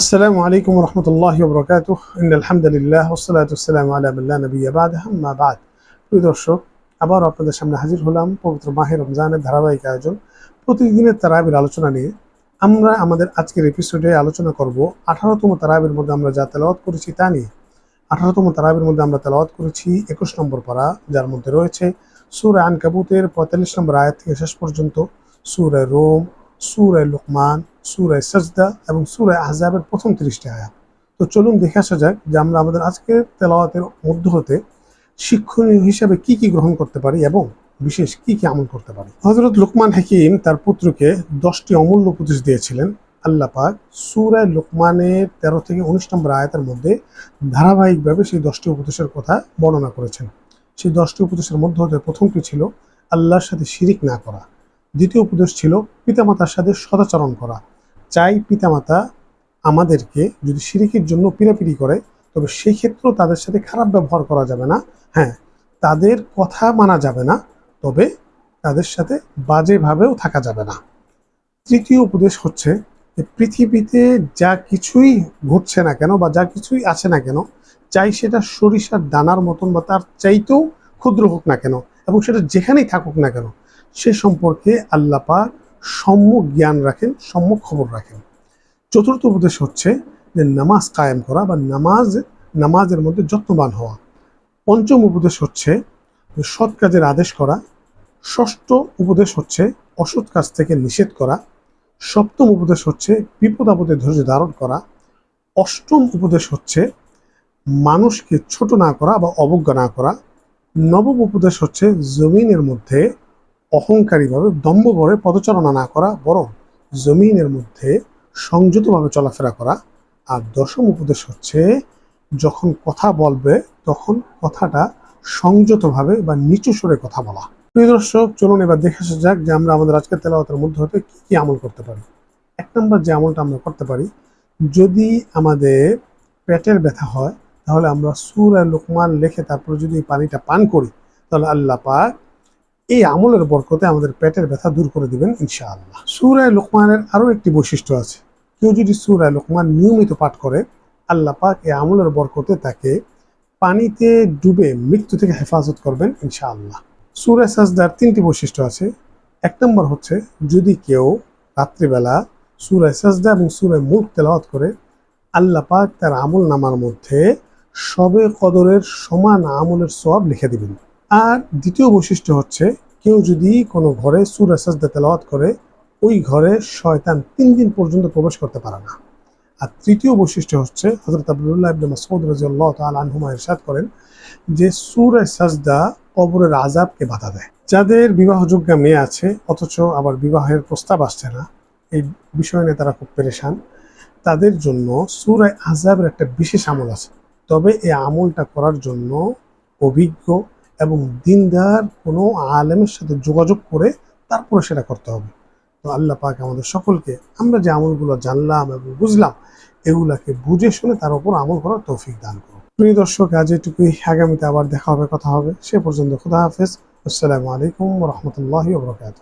আসসালামু আলাইকুম রহমতুল্লাহ বরকাত আলহামদুলিল্লাহ ওসালাতাম আলামিল্লা নবী আবাদ আম্মা বাদ। প্রিয় দর্শক আবার আপনাদের সামনে হাজির হলাম পবিত্র মাহে রমজানের ধারাবাহিক আয়োজন। প্রতিদিনের তারাবির আলোচনা নিয়ে আমরা আমাদের আজকের এপিসোডে আলোচনা করব আঠারোতম তারাবির মধ্যে আমরা যা তেলাওয়াত করেছি তা নিয়ে। আঠারোতম তারাবির মধ্যে আমরা তেলাওয়াত করেছি একুশ নম্বর পারা, যার মধ্যে রয়েছে সুর আন কাবুতের পঁয়তাল্লিশ নম্বর আয়াত থেকে শেষ পর্যন্ত সুর রোম, সুর লুকমান সুরে সাজদা এবং সুরায় আহজাবের প্রথম তিরিশটি আয়াত। তো চলুন দেখে আসা যাক যে আমরা আমাদের আজকের তেলাওয়াতের মধ্য হতে শিক্ষণীয় হিসাবে কি কি গ্রহণ করতে পারি এবং বিশেষ কি কি আমল করতে পারি। হজরত লুকমান হাকিম তার পুত্রকে দশটি অমূল্য উপদেশ দিয়েছিলেন। আল্লাহ পাক সুরায় লোকমানের তেরো থেকে উনিশ নম্বর আয়াতের মধ্যে ধারাবাহিকভাবে সেই দশটি উপদেশের কথা বর্ণনা করেছেন। সেই দশটি উপদেশের মধ্যে হতে প্রথমটি ছিল, আল্লাহর সাথে শিরিক না করা। দ্বিতীয় উপদেশ ছিল পিতামাতার সাথে সদাচরণ করা। চাই পিতামাতা আমাদেরকে যদি শিরিকের জন্য পিড়াপিড়ি করে, তবে সেই ক্ষেত্রেও তাদের সাথে খারাপ ব্যবহার করা যাবে না। হ্যাঁ তাদের কথা মানা যাবে না, তবে তাদের সাথে বাজেভাবেও থাকা যাবে না। তৃতীয় উপদেশ হচ্ছে যে পৃথিবীতে যা কিছুই ঘটছে না কেন বা যা কিছুই আছে না কেন, চাই সেটা সরিষার দানার মতন বা তার চাইতেও ক্ষুদ্র হোক না কেন। এবং সেটা যেখানেই থাকুক না কেন, সে সম্পর্কে আল্লাহ পাক সম্যক জ্ঞান রাখেন, সম্যক খবর রাখেন। চতুর্থ উপদেশ হচ্ছে যে নামাজ কায়েম করা বা নামাজ, নামাজের মধ্যে যত্নবান হওয়া। পঞ্চম উপদেশ হচ্ছে সৎ কাজের আদেশ করা। ষষ্ঠ উপদেশ হচ্ছে অসৎ কাজ থেকে নিষেধ করা। সপ্তম উপদেশ হচ্ছে বিপদ আপদে ধৈর্য ধারণ করা। অষ্টম উপদেশ হচ্ছে মানুষকে ছোট না করা বা অবজ্ঞা না করা। নবম উপদেশ হচ্ছে জমিনের মধ্যে অহংকারীভাবে দম্ভ ভরে পদচারণা না করা, বরং জমিনের মধ্যে সংযতভাবে চলাফেরা করা। আর দশম উপদেশ হচ্ছে যখন কথা বলবে, তখন কথাটা সংযতভাবে বা নিচু স্বরে কথা বলা। প্রিয় দর্শক, চলুন এবার দেখে আসা যাক যে আমরা আমাদের আজকের তেলাওয়াতের মধ্যে হতে কি কি আমল করতে পারি। এক নম্বর যে আমলটা আমরা করতে পারি, যদি আমাদের পেটের ব্যথা হয় তাহলে আমরা সুর আর লোকমান লেখে তারপরে যদি এই পানিটা পান করি, তাহলে আল্লাহ পাক এই আমলের বরকতে আমাদের পেটের ব্যথা দূর করে দিবেন ইনশাআল্লাহ। সুরায় লোকমানের আরও একটি বৈশিষ্ট্য আছে। কেউ যদি সুরায় লোকমান নিয়মিত পাঠ করে, আল্লাহ পাক এই আমলের বরকতে তাকে পানিতে ডুবে মৃত্যু থেকে হেফাজত করবেন ইনশাআল্লাহ। সুরায় সাজদার তিনটি বৈশিষ্ট্য আছে। এক নম্বর হচ্ছে, যদি কেউ রাত্রিবেলা সুরায় সাজদা এবং সুরায় মুখ তেলাওয়াত করে, আল্লাহ পাক তার আমল নামার মধ্যে সবে কদরের সমান আমলের সব লিখে দিবেন। আর দ্বিতীয় বৈশিষ্ট্য হচ্ছে, কেউ যদি কোনো ঘরে সুরা সাজদা তেলাওয়াত করে, ওই ঘরে শয়তান তিন দিন পর্যন্ত প্রবেশ করতে পারে না। আর তৃতীয় বৈশিষ্ট্য হচ্ছে হজরত আবদুল্লাহ ইবনে মাসউদ রাদিয়াল্লাহু তাআলা আনহুমা ইরশাদ করেন যে, সূরা সাজদা কবরের আযাবকে বাধা দেয়। যাদের বিবাহযোগ্য মেয়ে আছে, অথচ আবার বিবাহের প্রস্তাব আসছে না, এই বিষয় নিয়ে তারা খুব পেরেশান। তাদের জন্য সূরায় আযাবের একটা বিশেষ আমল আছে। তবে এই আমলটা করার জন্য অভিজ্ঞ এবং দিনদার কোনো আলেমের সাথে যোগাযোগ করে তারপরে সেটা করতে হবে। তো আল্লাহ পাক আমাদের সকলকে, আমরা যে আমলগুলো জানলাম এবং বুঝলাম, এগুলাকে বুঝে শুনে তার উপর আমল করার তৌফিক দান করুন। প্রিয় দর্শক, আজ এটুকুই। আগামীতে আবার দেখা হবে, কথা হবে। সে পর্যন্ত খুদা হাফেজ। আসসালামু আলাইকুম রহমতুল্লাহ বরকাত